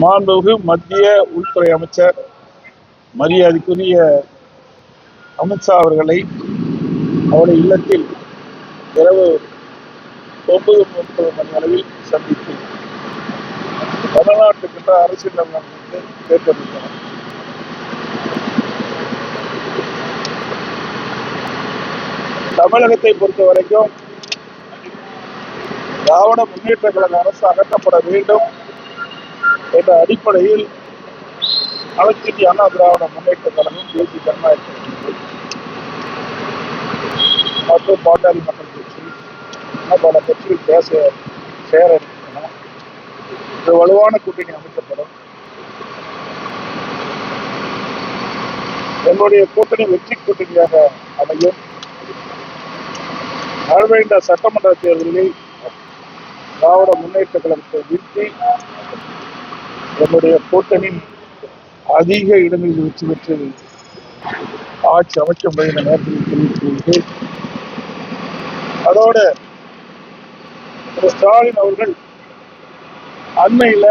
மாண்புமிகு மத்திய உள்துறை அமைச்சர் மரியாதைக்குரிய அமித்ஷா அவர்களை அவருடைய இல்லத்தில் இரவு ஒன்பது முப்பது மணி அளவில் சந்தித்து தமிழ்நாட்டுக்கின்ற அரசியல் நலனுக்கு கேட்டறிந்தனர் தமிழகத்தை பொறுத்த வரைக்கும் திராவிட முன்னேற்ற கழக அரசு அகற்றப்பட வேண்டும். என்ற அடிப்படையில் அனைத்து அண்ணா திராவிட முன்னேற்ற கழகம் தேசிய ஜனநாயக மற்றும் பாட்டாளி மக்கள் கட்சி இன்னும் பல கட்சிகள் பேச சேர இருக்கின்றன ஒரு வலுவான கூட்டணி அமைக்கப்படும். எங்களுடைய கூட்டணி வெற்றி கூட்டணியாக அமையும். வரவேண்ட சட்டமன்ற தேர்தலில் திராவிட முன்னேற்ற கழகத்தை வீழ்த்தி என்னுடைய கூட்டணி அதிக இடங்களில் வெற்றி பெற்று ஆட்சி அமைக்க முடியும் நேரத்தில் தெரிவித்துள்ளது அதோடு ஸ்டாலின் அவர்கள் அண்மையில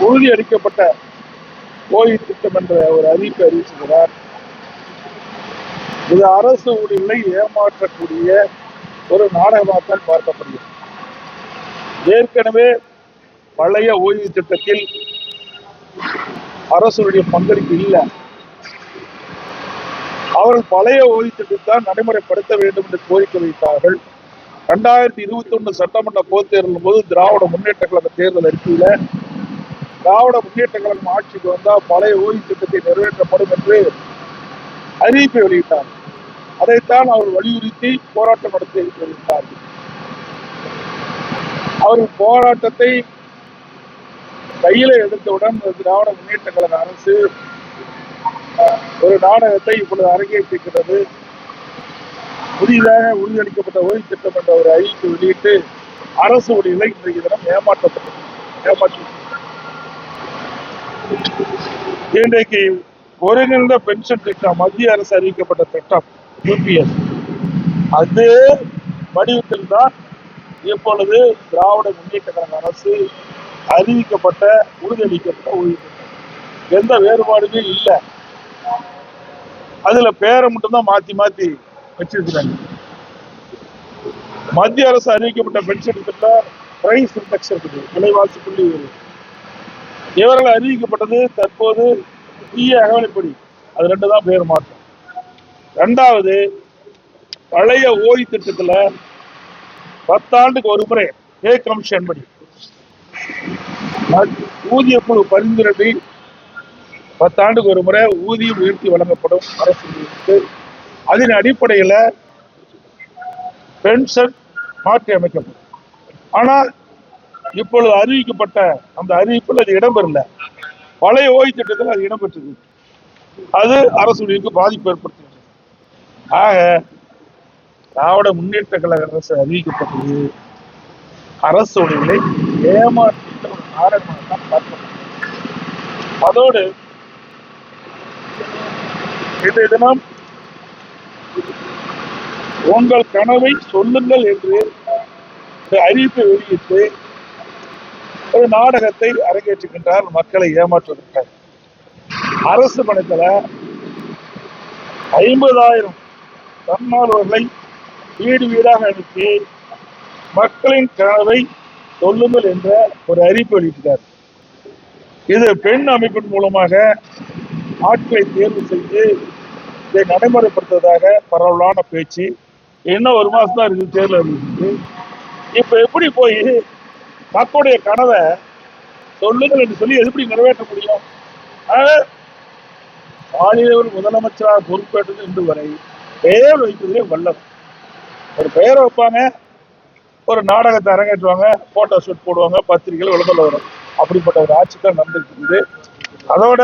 உறுதி அளிக்கப்பட்ட ஓய்வு திட்டம் என்ற ஒரு அறிவிப்பை அறிவிச்சிருக்கிறார் இது அரசு ஊழியர்களை ஏமாற்றக்கூடிய ஒரு நாடகமாகத்தான் பார்க்கப்படுகிறது. ஏற்கனவே பழைய ஓய்வு திட்டத்தில் அரசுடைய பங்களிப்பு இல்லை. அவர்கள் பழைய ஓய்வு திட்டத்தான் நடைமுறைப்படுத்த வேண்டும் என்று கோரிக்கை வைத்தார்கள். இரண்டாயிரத்தி இருபத்தி ஒண்ணு சட்டமன்ற பொதுத் தேர்தல் போது திராவிட முன்னேற்ற கழக தேர்தல் அறிக்கையில திராவிட முன்னேற்ற கழகம் ஆட்சிக்கு வந்தால் பழைய ஓய்வு திட்டத்தை நிறைவேற்றப்படும் என்று அறிவிப்பை வெளியிட்டார். அதைத்தான் அவர் வலியுறுத்தி போராட்டம் நடத்தி வருகிறார் அவர்கள் போராட்டத்தை கையில எடுத்தவுடன் திராவிட முன்னேற்ற கழக அரசு ஒரு நாடகத்தை இப்பொழுது அரங்கேற்றிருக்கிறது. புதிதாக உறுதியளிக்கப்பட்ட ஓய்வு திட்டம் என்ற ஒரு அறிவிப்பு வெளியிட்டு அரசு ஒரு ஊழியர்களை இன்றைய தினம் ஏமாற்றப்பட்டது ஏமாற்றி இன்றைக்கு ஒருங்கிணைந்த பென்ஷன் திட்டம் மத்திய அரசு அறிவிக்கப்பட்ட திட்டம் யூபிஎஸ். அதே வடிவத்தில் தான் இப்பொழுது திராவிட முன்னேற்ற கழக அரசு அறிவிக்கப்பட்ட உறுதியளிக்கப்பட்ட ஓய்வு எந்த வேறுபாடுமே இல்லை. அதுல பேரை மட்டும்தான் மாத்தி மாத்தி வச்சிருக்கிறாங்க. மத்திய அரசு அறிவிக்கப்பட்ட பென்ஷன் திட்டம் பிரைஸ் ரிடக்ஷன் விலைவாசி புள்ளி இவர்கள் அறிவிக்கப்பட்டது தற்போது தீய அகவலைப்படி. அது ரெண்டு தான் பேர் மாற்றம். ரெண்டாவது பழைய ஓய்வு திட்டத்துல பத்தாண்டுக்கு ஒரு முறை பே கமிஷன் படி ஊதிய குழு பரிந்துரை பத்தாண்டுக்கு ஒரு முறை ஊதியம் உயர்த்தி வழங்கப்படும் அரசு அதன் அடிப்படையில் பென்ஷன் மாற்றி அமைக்கப்படும். ஆனால் இப்பொழுது அறிவிக்கப்பட்ட அந்த அறிவிப்பில் அது இடம்பெறல. பழைய ஓய்வு திட்டத்தில் அது இடம்பெற்றது. அது அரசுக்கு பாதிப்பு ஏற்படுத்துகிறது. ஆக திராவிட முன்னேற்ற கழக அரசு அறிவிக்கப்பட்டது. அரசு ஊழியர்களை ஒரு தான் அதோடு இன்றைய தினம் உங்கள் கனவை சொல்லுங்கள் என்று அறிவிப்பு அறிவிப்பை வெளியிட்டு ஒரு நாடகத்தை அரங்கேற்றுகின்றார் மக்களை ஏமாற்றுவதற்காக. அரசு பணத்துல ஐம்பதாயிரம் தன்னார்வர்களை வீடு வீடாக அனுப்பி மக்களின் கனவை சொல்லுங்கள் என்ற ஒரு அறிவிப்பு வெளியிட்டார். இது பெண் அமைப்பின் மூலமாக ஆட்களை தேர்வு செய்து இதை நடைமுறைப்படுத்துவதாக பரவலான பேச்சு. இன்னும் ஒரு மாசம் தான் இருக்குது தேர்தல் அறிவிப்பு. இப்ப எப்படி போய் மக்களுடைய கனவை சொல்லுங்கள் என்று சொல்லி எப்படி நிறைவேற்ற முடியும்? ஆக, மாநிலவர் முதலமைச்சராக பொறுப்பேற்றது இன்று வரை பெயர் வைப்பதிலே வல்லவர் ஒரு பெயர் வைப்பாங்க ஒரு நாடகத்தை அரங்கேற்றுவாங்க போட்டோ ஷூட் போடுவாங்க பத்திரிகைகள் விளம்பரம் வரும். அப்படிப்பட்ட ஒரு ஆட்சி தான் நடந்துட்டு இருக்குது. அதோட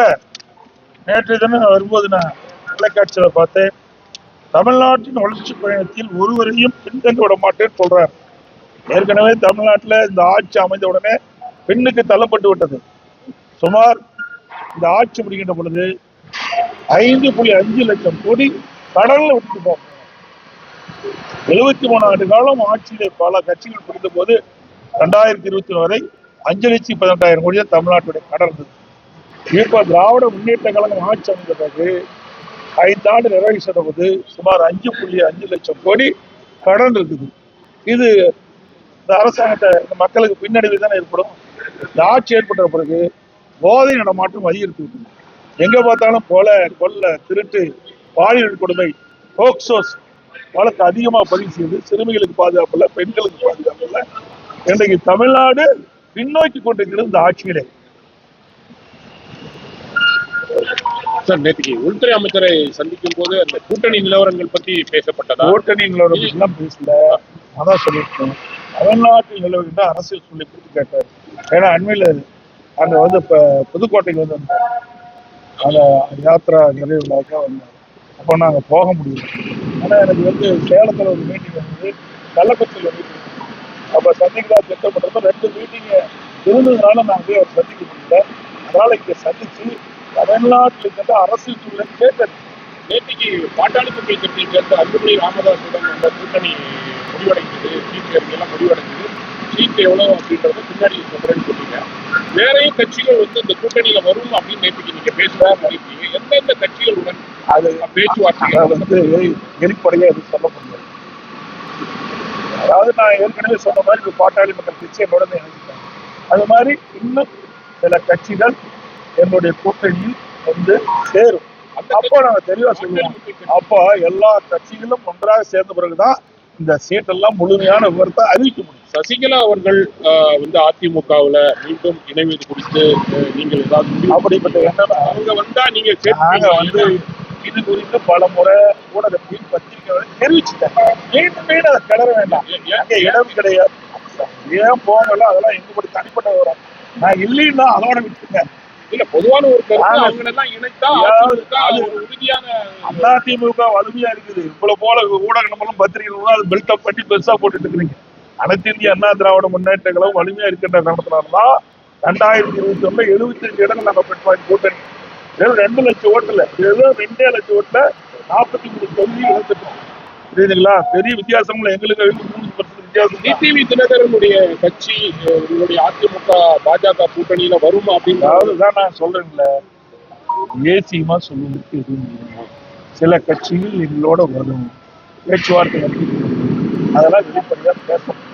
நேற்று தினம் வரும்போது நான் தொலைக்காட்சியில பார்த்தேன். தமிழ்நாட்டின் வளர்ச்சி பயணத்தில் ஒருவரையும் பின்தங்க விட மாட்டேன்னு சொல்றார் ஏற்கனவே தமிழ்நாட்டில் இந்த ஆட்சி அமைந்த உடனே பெண்ணுக்கு தள்ளப்பட்டு விட்டது. சுமார் இந்த ஆட்சி முடிகின்ற பொழுது ஐந்து புள்ளி அஞ்சு லட்சம் கோடி கடல்ல விட்டுட்டோம் எழுபத்தி மூணு ஆண்டு காலம் ஆட்சியிலே பல கட்சிகள் புரிந்த போது ரெண்டாயிரத்தி இருபத்தி வரை அஞ்சு லட்சம் பதினெட்டாயிரம் கோடி தான் தமிழ்நாட்டுடைய கடன் இருந்தது. இப்போ திராவிட முன்னேற்ற கழகம் ஆட்சி அமைந்த பிறகு ஐந்தாண்டு நிறைவு போது சுமார் அஞ்சு புள்ளி அஞ்சு லட்சம் கோடி கடன் இருக்குது. இது இந்த அரசாங்கத்தை இந்த மக்களுக்கு பின்னடைவு தானே ஏற்படும்? இந்த ஆட்சி ஏற்பட்ட பிறகு போதை நடமாட்டம் அதிகரித்து விட்டது. எங்க பார்த்தாலும் கொலை கொள்ளை திருட்டு பாலியல் கொடுமை போக்சோஸ் வழக்கு அதிகமா பதிவு செய்து சிறுமிகளுக்கு பாதுகாப்பு இல்லை பெண்களுக்கு பாதுகாப்பு இல்லை. இன்றைக்கு தமிழ்நாடு பின்னோக்கி கொண்டிருக்கிறது இந்த ஆட்சியிலே. சார் நேற்றுக்கு உள்துறை அமைச்சரை சந்திக்கும் போது அந்த கூட்டணி நிலவரங்கள் பத்தி பேசப்பட்டதா? கூட்டணி நிலவரம் பேசல. அதான் சொல்லியிருக்கேன். தமிழ்நாட்டில் நிலவுகின்ற அரசியல் சொல்லி குறித்து கேட்டார் ஏன்னா அண்மையில் அங்க வந்து இப்ப புதுக்கோட்டைக்கு வந்து. அந்த யாத்ரா நிறைவு விழாக்கா வந்தார் அப்போ நாங்க போக முடியல. ஆனா எனக்கு வந்து சேலத்துல ஒரு மீட்டிங் வந்து கள்ளக்குறிச்சியில் மீட்டிங் அப்ப சந்திக்கலாம் திட்டமிட்டப்ப ரெண்டு மீட்டிங் இருந்ததுனால நாங்க போய் அவர் சந்திக்க முடியல. அதனால இங்க சந்திச்சு தமிழ்நாட்டில் இருக்கின்ற அரசியல் சூழலை கேட்டேன். நேற்றுக்கு பாட்டாளி மக்கள் கட்சியை சேர்ந்த அன்புமணி ராமதாசுடன் அந்த கூட்டணி முடிவடைந்தது. சீட் எல்லாம் முடிவடைந்தது. சீட் எவ்வளவு அப்படின்றத பின்னாடி சொல்றேன்னு சொன்னீங்க வேறையும் கட்சிகள் வந்து இந்த கூட்டணியில வரும் அப்படின்னு நேற்றுக்கு நீங்க பேசுறதா சொல்லியிருக்கீங்க. எந்தெந்த கட்சிகளுடன் அது பேச்சுவார்த்தை வந்து வெளிப்படையா எதுவும் சொல்ல முடியாது அதாவது நான் ஏற்கனவே சொன்ன மாதிரி ஒரு பாட்டாளி மக்கள் கட்சி என்னோட தான் இணைஞ்சிட்டாங்க அது மாதிரி இன்னும் சில கட்சிகள் என்னுடைய கூட்டணியில் வந்து சேரும். அப்போ நாங்க தெளிவா சொல்லுவோம் அப்போ எல்லா கட்சிகளும் ஒன்றாக சேர்ந்த பிறகுதான் இந்த சீட்டெல்லாம் முழுமையான விவரத்தை அறிவிக்க முடியும். சசிகலா அவர்கள் வந்து அதிமுகவுல மீண்டும் இணைவது குறித்து நீங்கள் ஏதாவது அப்படிப்பட்ட அவங்க வந்தா நீங்க நாங்க வந்து இது குறித்து பல முறை ஊடகத்தில் பத்திரிகை தெரிவிச்சுட்டேன். மீண்டும் மீண்டும் அதை கிளற வேண்டாம். அங்க இடம் கிடையாது. ஏன் போகல? அதெல்லாம் எங்க தனிப்பட்ட விவரம். நான் இல்லைன்னா அதோட விட்டுருங்க இல்ல பொதுவான ஒரு உறுதியான அதிமுக வலிமையா இருக்குது. இவ்வளவு போல ஊடகங்களும் பத்திரிகைகளும் அது பில்டப் பண்ணி பெருசா போட்டுட்டு இருக்கிறீங்க. அனைத்து இந்திய அண்ணா திராவிட முன்னேற்ற கழகம் வலிமையா இருக்கின்ற காரணத்தினால்தான் ரெண்டாயிரத்தி இருபத்தி ஒண்ணுல எழுபத்தி அஞ்சு இடங்கள் நாங்க பெற்றோம் கூட்டணி வெறும் ரெண்டு லட்சம் ஓட்டுல வெறும் ரெண்டே லட்சம் ஓட்டுல நாற்பத்தி மூணு தொகுதி இழந்துட்டோம். புரியுதுங்களா? பெரிய வித்தியாசம் இல்லை எங்களுக்கு மூணு பர்சன்ட் வித்தியாசம். டிடிவி தினகரனுடைய கட்சி உங்களுடைய அதிமுக பாஜக கூட்டணியில வரும் அப்படின்னு தான் நான் சொல்றேன்ல ஏசியமா சொல்லுவதற்கு எதுவும் சில கட்சிகள் எங்களோட வரும். பேச்சுவார்த்தை அதெல்லாம் வெளிப்படையா பேச முடியாது.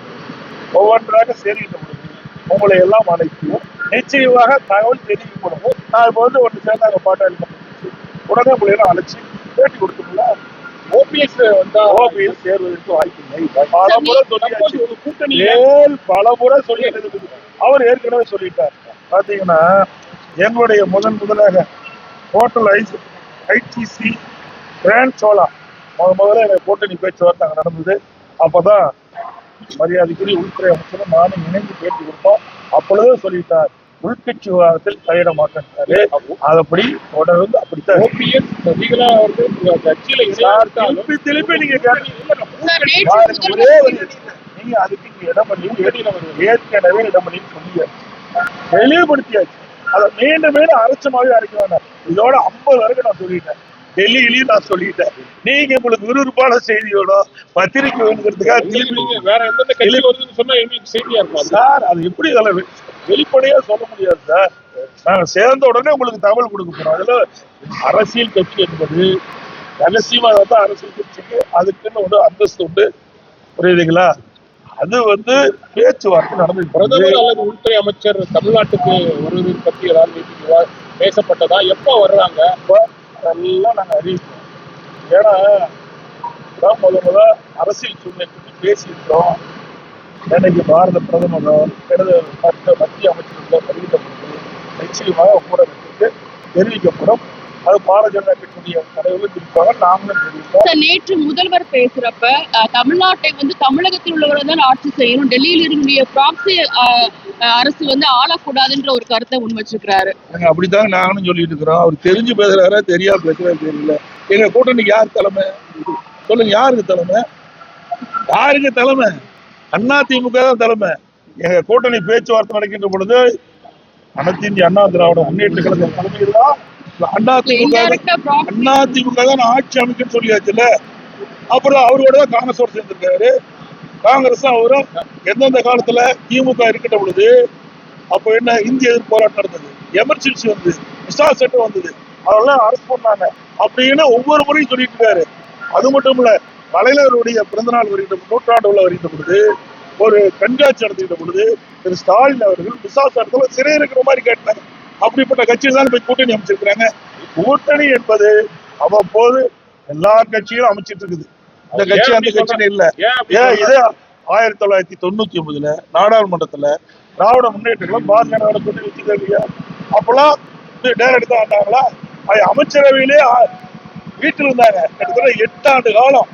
ஒவ்வொன்றாக பொழுது உங்களை எல்லாம் அழைக்கும் நிச்சயமாக தகவல் தெரிவிக்கப்படும் நான் இப்போ வந்து ஒன்று சேர்ந்தாங்க மக்கள் கட்சி. உடனே எல்லாம் அழைச்சி பேட்டி கொடுத்துருல ஓபிஎஸ் வந்தா ஓபிஎஸ் சேர்வதற்கு வாய்ப்பில்லை பல முறை ஏழு பல முறை சொல்லிட்டு அவர் ஏற்கனவே சொல்லிட்டார். பாத்தீங்கன்னா எங்களுடைய முதன் முதலாக hotel is ITC Grand Chola முத முதல்ல எங்க கூட்டணி பேச்சுவார்த்தை அங்க நடந்தது. அப்பதான் மரியாதைக்குரிய உள்துறை அமைச்சரும் நானும் இணைந்து பேட்டி கொடுத்தோம். அப்பொழுதே சொல்லிட்டார். உள்கட்சி விவகாரத்தில் தலையிட மாட்டேன்ட்டாரு அதப்படி தொடர்ந்து அப்படித்தான் ஓபிஎஸ் சசிகலா அவர்கள் கட்சியில திருப்பி திருப்பி நீங்க ஒரே நீங்க அதுக்கு இங்க இடமளி ஏற்கனவே இடமளி சொல்லியாச்சு. தெளிவுபடுத்தியாச்சு. அதை மீண்டும் மீண்டும் அரைச்சமாவே அரைக்க வேண்டாம். இதோட ஐம்பது வரைக்கும் நான் சொல்லிட்டேன். டெல்லியிலயும் நான் சொல்லிட்டேன். நீங்க உங்களுக்கு விறுவிறுப்பான செய்தியோட பத்திரிக்கை வேணுங்கிறதுக்காக நீங்க வேற எந்தெந்த கட்சி வருதுன்னு சொன்னா எங்களுக்கு செய்தியா இருக்கும் அது. சார் அது எப்படி வெ- வெளிப்படையா சொல்ல முடியாது சார். நாங்க சேர்ந்த உடனே உங்களுக்கு தகவல் கொடுக்க போறோம். அதுல அரசியல் கட்சி என்பது ரகசியமா தான் அரசியல் கட்சிக்கு அதுக்குன்னு ஒரு அந்தஸ்து உண்டு. புரியுதுங்களா? அது வந்து பேச்சுவார்த்தை நடந்துட்டு பிரதமர். அல்லது உள்துறை அமைச்சர் தமிழ்நாட்டுக்கு வருவதை பத்தி ஏதாவது பேசப்பட்டதா? எப்போ வர்றாங்க? அப்ப அதெல்லாம் நாங்க அறிவிப்போம் ஏன்னா இதான் முத முத அரசியல் சூழ்நிலை பற்றி பேசியிருக்கோம் இன்னைக்கு பாரத பிரதமரோ மற்ற மத்திய அமைச்சர்களோ அறிவிக்கப்பட்டது நிச்சயமாக ஊடகத்துக்கு தெரிவிக்கப்படும். அது பாரதிய ஜனதா கட்சியுடைய தலைவர்கள் நாமளும் தெரிவிப்போம். சார், நேற்று முதல்வர் பேசுறப்ப தமிழ்நாட்டை வந்து தமிழகத்தில் உள்ளவர்கள் தான் ஆட்சி செய்யணும் டெல்லியில் இருக்கக்கூடிய ப்ராக்சி அரசு வந்து ஆளக்கூடாதுன்ற ஒரு கருத்தை முன் வச்சிருக்கிறாரு நாங்க அப்படித்தாங்க நாங்களும் சொல்லிட்டு இருக்கிறோம். அவர் தெரிஞ்சு பேசுறாரா தெரியாம பேசுறாரு தெரியல. எங்க கூட்டணிக்கு யார் தலைமை? சொல்லுங்க யாருக்கு தலைமை? யாருக்கு தலைமை? அண்ணா திமுக தான் தலைமை. எங்க கூட்டணி பேச்சுவார்த்தை நடக்கின்ற பொழுது அனைத்து இந்திய அண்ணா திராவிட முன்னேற்ற கழக தலைமையில் தான் அண்ணா திமுக அண்ணா திமுக தான் ஆட்சி அமைக்கன்னு சொல்லியாச்சுல்ல? அப்புறம் அவரோட தான் காங்கிரஸோட சேர்ந்திருக்காரு. காங்கிரஸ் அவரும் எந்தெந்த காலத்துல திமுக இருக்கின்ற பொழுது அப்போ என்ன இந்திய எதிர்ப்பு போராட்டம் நடந்தது? எமர்ஜென்சி வந்து விசா சட்டம் வந்தது. அதெல்லாம் அரெஸ்ட் பண்ணாங்க. அப்படின்னு ஒவ்வொரு முறையும் சொல்லிட்டு இருக்காரு. அது மட்டும் இல்ல கலைஞருடைய பிறந்தநாள் வருகின்ற நூற்றாண்டு உள்ள வருகின்ற பொழுது ஒரு கண்காட்சி நடத்துகின்ற பொழுது திரு ஸ்டாலின் அவர்கள் விசா சட்டத்துல சிறை இருக்கிற மாதிரி கேட்டாங்க அப்படிப்பட்ட கட்சியை தான் போய் கூட்டணி அமைச்சிருக்கிறாங்க. கூட்டணி என்பது அவ்வப்போது எல்லா கட்சியும் அமைச்சிட்டு இருக்குது. இந்த கட்சி அந்த கட்சியில இல்ல. ஏன்? இதே ஆயிரத்தி தொள்ளாயிரத்தி தொண்ணூத்தி ஒன்பதுல நாடாளுமன்றத்துல திராவிட முன்னேற்றங்களும் பாரதிய ஜனதா கூட்டணி வச்சுதா இல்லையா அப்பெல்லாம் நேரடி தான் ஆண்டாங்களா? அமைச்சரவையிலே வீட்டில் இருந்தாங்க. கிட்டத்தட்ட எட்டு ஆண்டு காலம்.